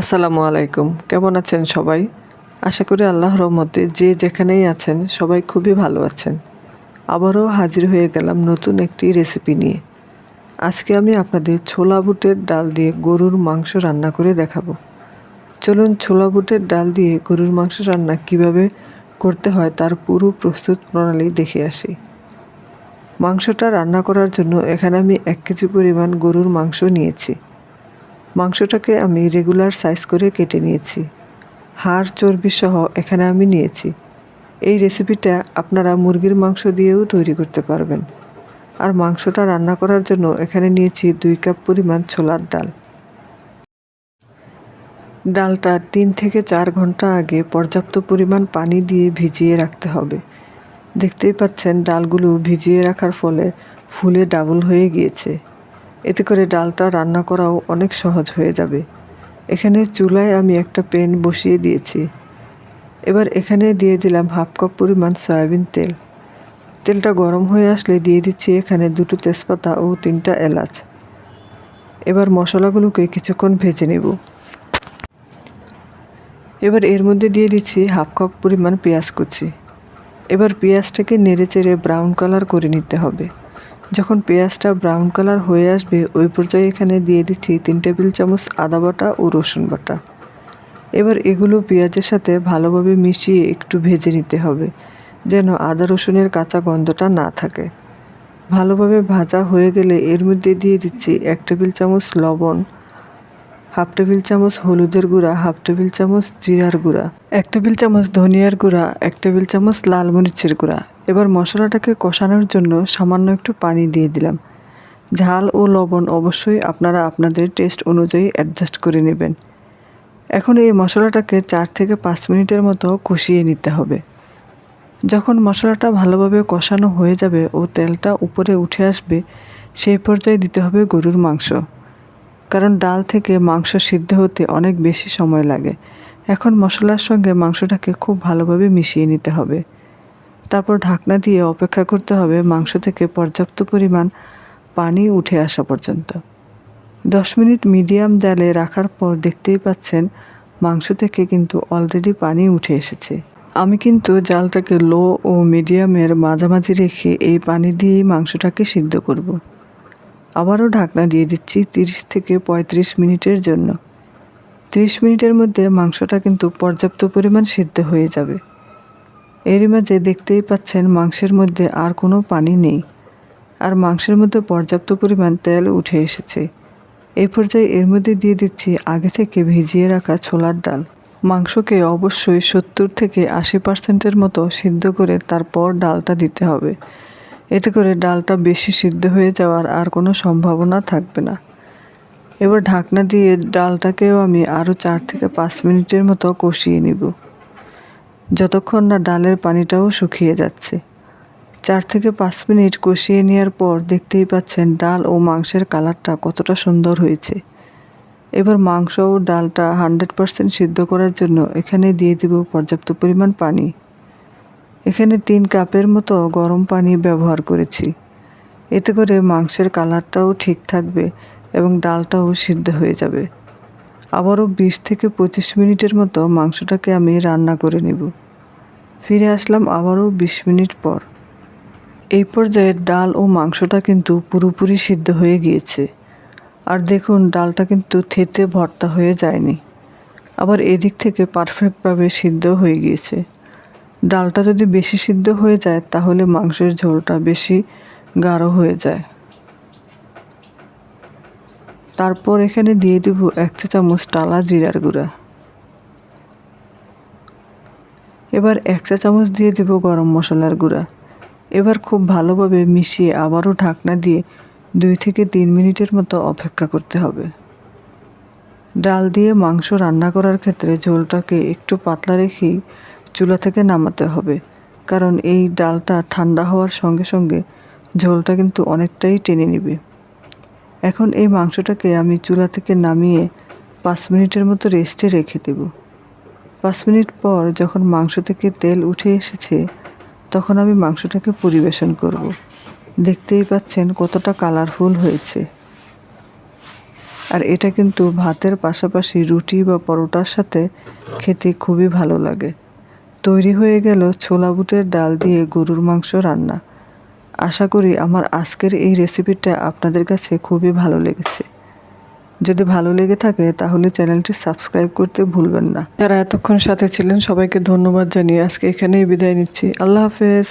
আসসালামু আলাইকুম। কেমন আছেন সবাই? আশা করি আল্লাহর রহমতে যে যেখানেই আছেন, সবাই খুবই ভালো আছেন। আবারও হাজির হয়ে গেলাম নতুন একটি রেসিপি নিয়ে। আজকে আমি আপনাদের ছোলা বুটের ডাল দিয়ে গরুর মাংস রান্না করে দেখাবো। চলুন ছোলা বুটের ডাল দিয়ে গরুর মাংস রান্না কীভাবে করতে হয় তার পুরো প্রস্তুত প্রণালী দেখে আসি। মাংসটা রান্না করার জন্য এখানে আমি এক কেজি পরিমাণ গরুর মাংস নিয়েছি। মাংসটাকে আমি রেগুলার সাইজ করে কেটে নিয়েছি। হাড় চর্বি সহ এখানে আমি নিয়েছি। এই রেসিপিটা আপনারা মুরগির মাংস দিয়েও তৈরি করতে পারবেন। আর মাংসটা রান্না করার জন্য এখানে নিয়েছি দুই কাপ পরিমাণ ছোলার ডাল। ডালটা তিন থেকে চার ঘণ্টা আগে পর্যাপ্ত পরিমাণ পানি দিয়ে ভিজিয়ে রাখতে হবে। দেখতেই পাচ্ছেন, ডালগুলো ভিজিয়ে রাখার ফলে ফুলে ডাবল হয়ে গিয়েছে। এতে করে ডালটা রান্না করাও অনেক সহজ হয়ে যাবে। এখানে চুলায় আমি একটা প্যান বসিয়ে দিয়েছি। এবার এখানে দিয়ে দিলাম হাফ কাপ পরিমাণ সয়াবিন তেল। তেলটা গরম হয়ে আসলে দিয়ে দিচ্ছি এখানে দুটো তেজপাতা ও তিনটা এলাচ। এবার মশলাগুলোকে কিছুক্ষণ ভেজে নেব। এবার এর মধ্যে দিয়ে দিচ্ছি হাফ কাপ পরিমাণ পেঁয়াজ কুচি। এবার পেঁয়াজটাকে নেড়ে চেড়ে ব্রাউন কালার করে নিতে হবে। যখন পেঁয়াজটা ব্রাউন কালার হয়ে আসবে, ওই পর্যায়ে এখানে দিয়ে দিচ্ছি তিন টেবিল চামচ আদা বাটা ও রসুন বাটা। এবার এগুলো পেঁয়াজের সাথে ভালোভাবে মিশিয়ে একটু ভেজে নিতে হবে, যেন আদা রসুনের কাঁচা গন্ধটা না থাকে। ভালোভাবে ভাজা হয়ে গেলে এর মধ্যে দিয়ে দিচ্ছি এক টেবিল চামচ লবণ হাফ টেবিল চামচ হলুদের গুঁড়া, হাফ টেবিল চামচ জিরার গুঁড়া, এক টেবিল চামচ ধনিয়ার গুঁড়া, এক টেবিল চামচ লাল মরিচের গুঁড়া। এবার মশলাটাকে কষানোর জন্য সামান্য একটু পানি দিয়ে দিলাম। ঝাল ও লবণ অবশ্যই আপনারা আপনাদের টেস্ট অনুযায়ী অ্যাডজাস্ট করে নেবেন। এখন এই মশলাটাকে চার থেকে পাঁচ মিনিটের মতো কষিয়ে নিতে হবে। যখন মশলাটা ভালোভাবে কষানো হয়ে যাবে ও তেলটা উপরে উঠে আসবে, সেই পর্যায়ে দিতে হবে গরুর মাংস। কারণ ডাল থেকে মাংস সিদ্ধ হতে অনেক বেশি সময় লাগে। এখন মশলার সঙ্গে মাংসটাকে খুব ভালোভাবে মিশিয়ে নিতে হবে। তারপর ঢাকনা দিয়ে অপেক্ষা করতে হবে মাংস থেকে পর্যাপ্ত পরিমাণ পানি উঠে আসা পর্যন্ত। দশ মিনিট মিডিয়াম জালে রাখার পর দেখতেই পাচ্ছেন মাংস থেকে কিন্তু অলরেডি পানি উঠে এসেছে। আমি কিন্তু জালটাকে লো ও মিডিয়ামের মাঝামাঝি রেখে এই পানি দিয়েই মাংসটাকে সিদ্ধ করব। আবারও ঢাকনা দিয়ে দিচ্ছি তিরিশ থেকে পঁয়ত্রিশ মিনিটের জন্য। তিরিশ মিনিটের মধ্যে মাংসটা কিন্তু পর্যাপ্ত পরিমাণ সিদ্ধ হয়ে যাবে। এরই মাঝে দেখতেই পাচ্ছেন মাংসের মধ্যে আর কোনো পানি নেই। আর মাংসের মধ্যে পর্যাপ্ত পরিমাণ তেল উঠে এসেছে। এই পর্যায়ে এর মধ্যে দিয়ে দিচ্ছি আগে থেকে ভিজিয়ে রাখা ছোলার ডাল। মাংসকে অবশ্যই সত্তর থেকে আশি পার্সেন্টের মতো সিদ্ধ করে তারপর ডালটা দিতে হবে। এতে করে ডালটা বেশি সিদ্ধ হয়ে যাওয়ার আর কোনো সম্ভাবনা থাকবে না। এবার ঢাকনা দিয়ে ডালটাকেও আমি আরও চার থেকে পাঁচ মিনিটের মতো কষিয়ে নিব। যতক্ষণ না ডালের পানিটাও শুকিয়ে যাচ্ছে। চার থেকে পাঁচ মিনিট কষিয়ে নেওয়ার পর দেখতেই পাচ্ছেন ডাল ও মাংসের কালারটা কতটা সুন্দর হয়েছে। এবার মাংস ও ডালটা হান্ড্রেড পারসেন্ট সিদ্ধ করার জন্য এখানে দিয়ে দেব পর্যাপ্ত পরিমাণ পানি। এখানে তিন কাপের মতো গরম পানি ব্যবহার করেছি। এতে করে মাংসের কালারটাও ঠিক থাকবে এবং ডালটাও সিদ্ধ হয়ে যাবে। আবারও বিশ থেকে পঁচিশ মিনিটের মতো মাংসটাকে আমি রান্না করে নেব। ফিরে আসলাম আবারও বিশ মিনিট পর। এই পর্যায়ে ডাল ও মাংসটা কিন্তু পুরোপুরি সিদ্ধ হয়ে গিয়েছে। আর দেখুন, ডালটা কিন্তু থেতে ভর্তা হয়ে যায়নি। আবার এদিক থেকে পারফেক্টভাবে সিদ্ধ হয়ে গিয়েছে। ডালটা যদি বেশি সিদ্ধ হয়ে যায়, তাহলে মাংসের ঝোলটা বেশি গাঢ় হয়ে যায়। তারপর এখানে দিয়ে দিব এক চা চামচ টালা জিরার গুঁড়া। এবার এক চা চামচ দিয়ে দেব গরম মশলার গুঁড়া। এবার খুব ভালোভাবে মিশিয়ে আবারও ঢাকনা দিয়ে দুই থেকে তিন মিনিটের মতো অপেক্ষা করতে হবে। ডাল দিয়ে মাংস রান্না করার ক্ষেত্রে ঝোলটাকে একটু পাতলা রেখেই চুলা থেকে নামাতে হবে, কারণ এই ডালটা ঠান্ডা হওয়ার সঙ্গে সঙ্গে ঝোলটা কিন্তু অনেকটাই টেনে নেবে। এখন এই মাংসটাকে আমি চুলা থেকে নামিয়ে পাঁচ মিনিটের মতো রেস্টে রেখে দেব। পাঁচ মিনিট পর যখন মাংস থেকে তেল উঠে এসেছে, তখন আমি মাংসটাকে পরিবেশন করব। দেখতেই পাচ্ছেন কতটা কালারফুল হয়েছে। আর এটা কিন্তু ভাতের পাশাপাশি রুটি বা পরোটার সাথে খেতে খুবই ভালো লাগে। তৈরি হয়ে গেল ছোলা বুটের ডাল দিয়ে গরুর মাংস রান্না। আশা করি আমার আজকের এই রেসিপিটা আপনাদের কাছে খুবই ভালো লেগেছে। যদি ভালো লেগে থাকে তাহলে চ্যানেলটি সাবস্ক্রাইব করতে ভুলবেন না। যারা এতক্ষণ সাথে ছিলেন সবাইকে ধন্যবাদ জানিয়ে আজকে এখানেই বিদায় নিচ্ছি। আল্লাহ হাফেজ।